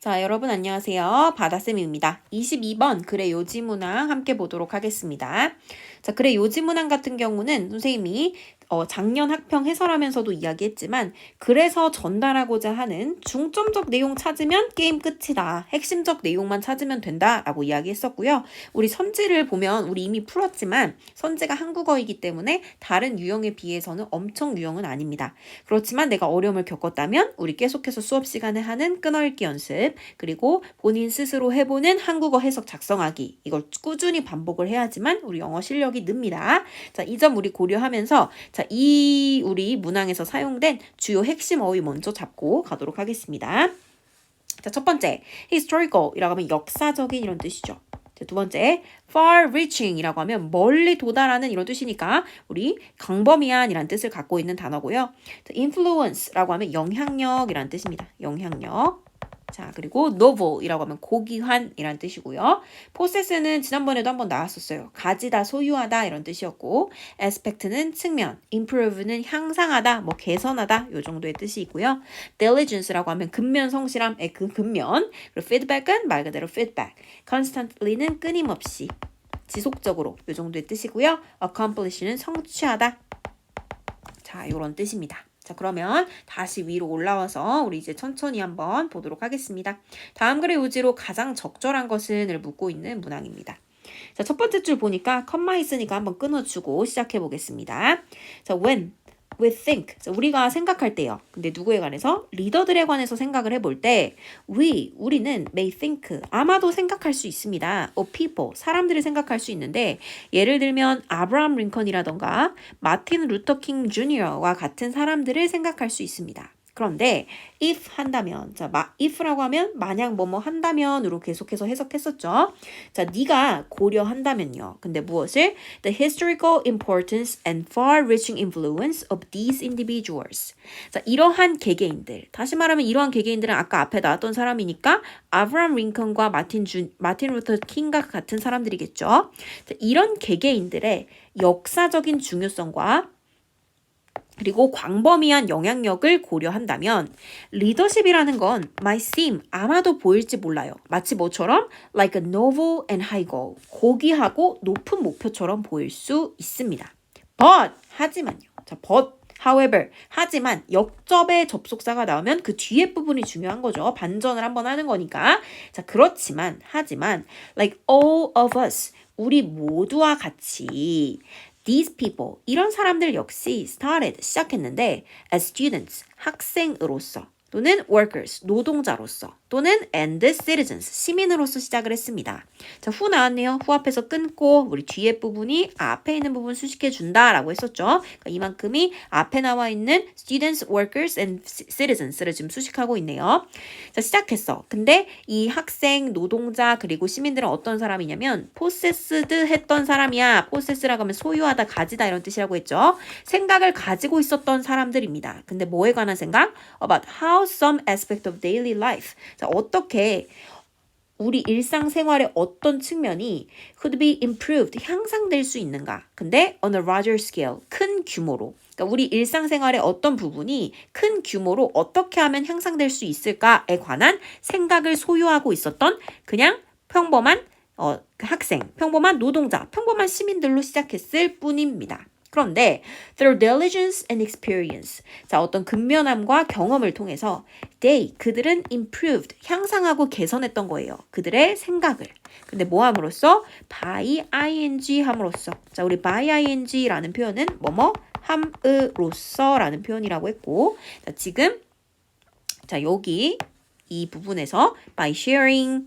자, 여러분 안녕하세요. 바다쌤입니다. 22번 글의 요지문항 함께 보도록 하겠습니다. 자, 글의 요지문항 같은 경우는 선생님이 어, 작년 학평 해설하면서도 이야기했지만 그래서 전달하고자 하는 중점적 내용 찾으면 게임 끝이다. 핵심적 내용만 찾으면 된다라고 이야기했었고요. 우리 선지를 보면 우리 이미 풀었지만 선지가 한국어이기 때문에 다른 유형에 비해서는 엄청 유형은 아닙니다. 그렇지만 내가 어려움을 겪었다면 우리 계속해서 수업 시간에 하는 끊어읽기 연습 그리고 본인 스스로 해보는 한국어 해석 작성하기 이걸 꾸준히 반복을 해야지만 우리 영어 실력이 늡니다. 자, 이 점 우리 고려하면서 자, 이 우리 문항에서 사용된 주요 핵심 어휘 먼저 잡고 가도록 하겠습니다. 자, 첫 번째, historical이라고 하면 역사적인 이런 뜻이죠. 자, 두 번째, far-reaching이라고 하면 멀리 도달하는 이런 뜻이니까 우리 강범위한이란 뜻을 갖고 있는 단어고요. 자, influence라고 하면 영향력이란 뜻입니다. 영향력. 자, 그리고 novel이라고 하면 고귀한이란 뜻이고요. possess는 지난번에도 한번 나왔었어요. 가지다, 소유하다 이런 뜻이었고 aspect는 측면, improve는 향상하다, 뭐 개선하다 요 정도의 뜻이 있고요. diligence라고 하면 근면 성실함의 그 근면, 그리고 feedback은 말 그대로 feedback, constantly는 끊임없이 지속적으로 요 정도의 뜻이고요. accomplish는 성취하다. 자, 요런 뜻입니다. 자, 그러면 다시 위로 올라와서 우리 이제 천천히 한번 보도록 하겠습니다. 다음 글의 요지로 가장 적절한 것은을 묻고 있는 문항입니다. 자, 첫 번째 줄 보니까 컴마 있으니까 한번 끊어주고 시작해 보겠습니다. 자, when we think. 자, 우리가 생각할 때요. 근데 누구에 관해서? 리더들에 관해서 생각을 해볼 때 we, 우리는 may think. 아마도 생각할 수 있습니다. of people, 사람들이 생각할 수 있는데 예를 들면 아브라함 링컨이라던가 마틴 루터 킹 주니어와 같은 사람들을 생각할 수 있습니다. 그런데 if 한다면 자, 마, if라고 하면 만약 뭐뭐 한다면으로 계속해서 해석했었죠. 자, 네가 고려한다면요. 근데 무엇을 the historical importance and far-reaching influence of these individuals. 자, 이러한 개개인들. 다시 말하면 이러한 개개인들은 아까 앞에 나왔던 사람이니까 아브라함 링컨과 마틴 준 마틴 루터 킹과 같은 사람들이겠죠. 자, 이런 개개인들의 역사적인 중요성과 그리고 광범위한 영향력을 고려한다면 리더십이라는 건 might seem 아마도 보일지 몰라요. 마치 뭐처럼 like a novel and high goal 고귀하고 높은 목표처럼 보일 수 있습니다. But 하지만요. 자, but However, 하지만 역접의 접속사가 나오면 그 뒤에 부분이 중요한 거죠. 반전을 한번 하는 거니까. 자, 그렇지만, 하지만, like all of us, 우리 모두와 같이 These people, 이런 사람들 역시 started, 시작했는데 as students, 학생으로서 또는 workers, 노동자로서 또는 and citizens, 시민으로서 시작을 했습니다. 자, 후 나왔네요. 후 앞에서 끊고 우리 뒤에 부분이 앞에 있는 부분 수식해 준다라고 했었죠. 그러니까 이만큼이 앞에 나와 있는 students, workers and citizens를 지금 수식하고 있네요. 자, 시작했어. 근데 이 학생, 노동자 그리고 시민들은 어떤 사람이냐면 possessed 했던 사람이야. possess라고 하면 소유하다, 가지다 이런 뜻이라고 했죠. 생각을 가지고 있었던 사람들입니다. 근데 뭐에 관한 생각? About how some aspect of daily life 자, 어떻게 우리 일상생활의 어떤 측면이 could be improved, 향상될 수 있는가. 근데 on a larger scale, 큰 규모로. 그러니까 우리 일상생활의 어떤 부분이 큰 규모로 어떻게 하면 향상될 수 있을까에 관한 생각을 소유하고 있었던 그냥 평범한 어, 학생, 평범한 노동자, 평범한 시민들로 시작했을 뿐입니다. 그런데 through diligence and experience. 자 어떤 근면함과 경험을 통해서 they 그들은 improved 향상하고 개선했던 거예요. 그들의 생각을. 근데 뭐 함으로써? by ing 함으로써. 자 우리 by ing라는 표현은 뭐뭐? 함으로써라는 표현이라고 했고 자 지금 자 여기 이 부분에서 by sharing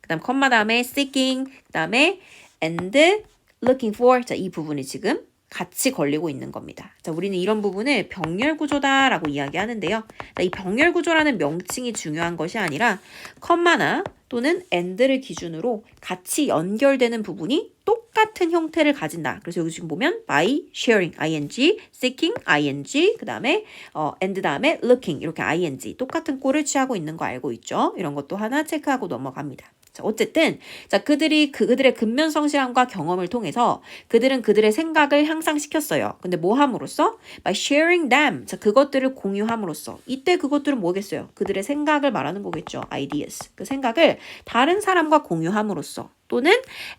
그다음 컴마 다음에 seeking 그다음에 and looking for. 자 이 부분이 지금 같이 걸리고 있는 겁니다. 자, 우리는 이런 부분을 병렬 구조다라고 이야기하는데요. 자, 이 병렬 구조라는 명칭이 중요한 것이 아니라 컴마나 또는 and를 기준으로 같이 연결되는 부분이 똑같은 형태를 가진다. 그래서 여기 지금 보면 by sharing ing, seeking ing, 그 다음에 어, and 다음에 looking 이렇게 ing 똑같은 꼴을 취하고 있는 거 알고 있죠? 이런 것도 하나 체크하고 넘어갑니다. 자, 자, 어쨌든 자, 그들이 그, 그들의 근면 성실함과 경험을 통해서 그들은 그들의 생각을 향상시켰어요. 근데 뭐 함으로써? by sharing them. 자, 그것들을 공유함으로써. 이때 그것들은 뭐겠어요? 그들의 생각을 말하는 거겠죠. ideas. 그 생각을 다른 사람과 공유함으로써 또는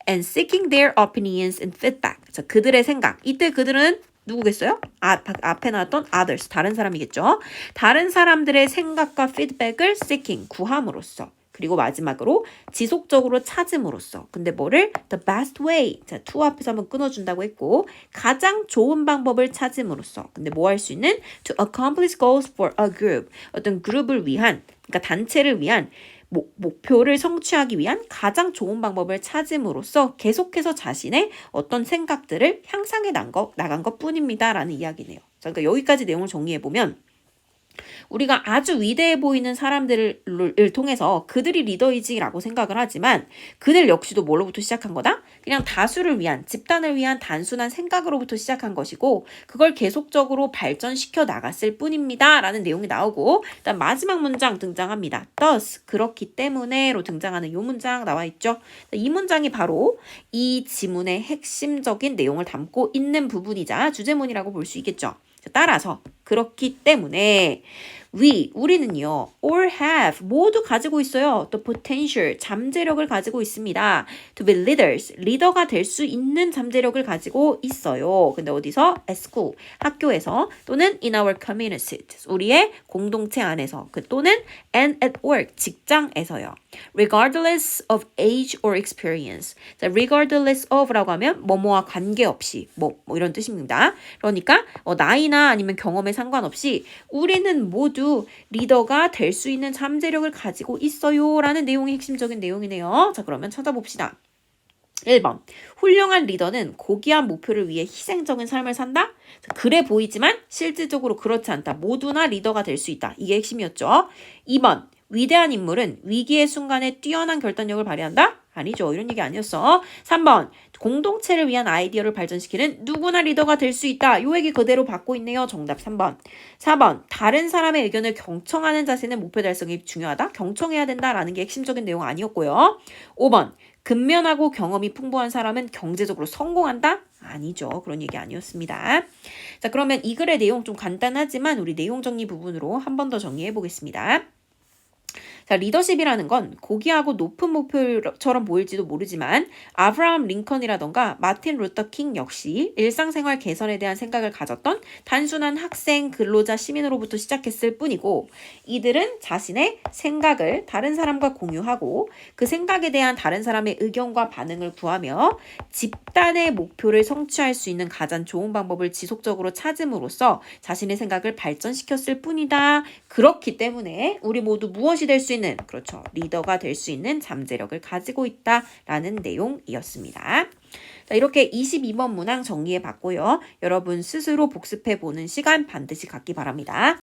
and seeking their opinions and feedback. 자, 그들의 생각. 이때 그들은 누구겠어요? 아, 앞에 나왔던 others, 다른 사람이겠죠. 다른 사람들의 생각과 피드백을 seeking, 구함으로써. 그리고 마지막으로 지속적으로 찾음으로써. 근데 뭐를? The best way. 자, to 앞에서 한번 끊어준다고 했고, 가장 좋은 방법을 찾음으로써. 근데 뭐 할 수 있는? To accomplish goals for a group. 어떤 그룹을 위한, 그러니까 단체를 위한 목, 목표를 성취하기 위한 가장 좋은 방법을 찾음으로써 계속해서 자신의 어떤 생각들을 향상해 나간 것, 나간 것 뿐입니다. 라는 이야기네요. 자, 그러니까 여기까지 내용을 정리해보면 우리가 아주 위대해 보이는 사람들을 통해서 그들이 리더이지라고 생각을 하지만 그들 역시도 뭘로부터 시작한 거다? 그냥 다수를 위한 집단을 위한 단순한 생각으로부터 시작한 것이고 그걸 계속적으로 발전시켜 나갔을 뿐입니다. 라는 내용이 나오고 일단 마지막 문장 등장합니다. thus 그렇기 때문에로 등장하는 이 문장 나와 있죠. 이 문장이 바로 이 지문의 핵심적인 내용을 담고 있는 부분이자 주제문이라고 볼 수 있겠죠. 따라서 그렇기 때문에 we 우리는요 all have 모두 가지고 있어요. the potential 잠재력을 가지고 있습니다. To be leaders 리더가 될 수 있는 잠재력을 가지고 있어요. 근데 어디서? At school 학교에서 또는 in our community 우리의 공동체 안에서 그 또는 and at work 직장에서요. Regardless of age or experience. 자, regardless of라고 하면 뭐뭐와 관계없이 뭐, 뭐 이런 뜻입니다. 그러니까 어, 나이나 아니면 경험에 상관없이 우리는 모두 리더가 될 수 있는 잠재력을 가지고 있어요. 라는 내용이 핵심적인 내용이네요. 자, 그러면 찾아봅시다. 1번. 훌륭한 리더는 고귀한 목표를 위해 희생적인 삶을 산다? 그래 보이지만 실질적으로 그렇지 않다. 모두나 리더가 될 수 있다. 이게 핵심이었죠. 2번. 위대한 인물은 위기의 순간에 뛰어난 결단력을 발휘한다? 아니죠. 이런 얘기 아니었어. 3번. 공동체를 위한 아이디어를 발전시키는 누구나 리더가 될 수 있다. 요 얘기 그대로 받고 있네요. 정답 3번. 4번. 다른 사람의 의견을 경청하는 자세는 목표 달성이 중요하다. 경청해야 된다라는 게 핵심적인 내용 아니었고요. 5번. 근면하고 경험이 풍부한 사람은 경제적으로 성공한다? 아니죠. 그런 얘기 아니었습니다. 자, 그러면 이 글의 내용 좀 간단하지만 우리 내용 정리 부분으로 한 번 더 정리해 보겠습니다. 자, 리더십이라는 건 고귀하고 높은 목표처럼 보일지도 모르지만 아브라함 링컨이라던가 마틴 루터 킹 역시 일상생활 개선에 대한 생각을 가졌던 단순한 학생, 근로자, 시민으로부터 시작했을 뿐이고 이들은 자신의 생각을 다른 사람과 공유하고 그 생각에 대한 다른 사람의 의견과 반응을 구하며 집단의 목표를 성취할 수 있는 가장 좋은 방법을 지속적으로 찾음으로써 자신의 생각을 발전시켰을 뿐이다. 그렇기 때문에 우리 모두 무엇이 될수 있는 그렇죠. 리더가 될 수 있는 잠재력을 가지고 있다라는 내용이었습니다. 자, 이렇게 22번 문항 정리해 봤고요. 여러분 스스로 복습해 보는 시간 반드시 갖기 바랍니다.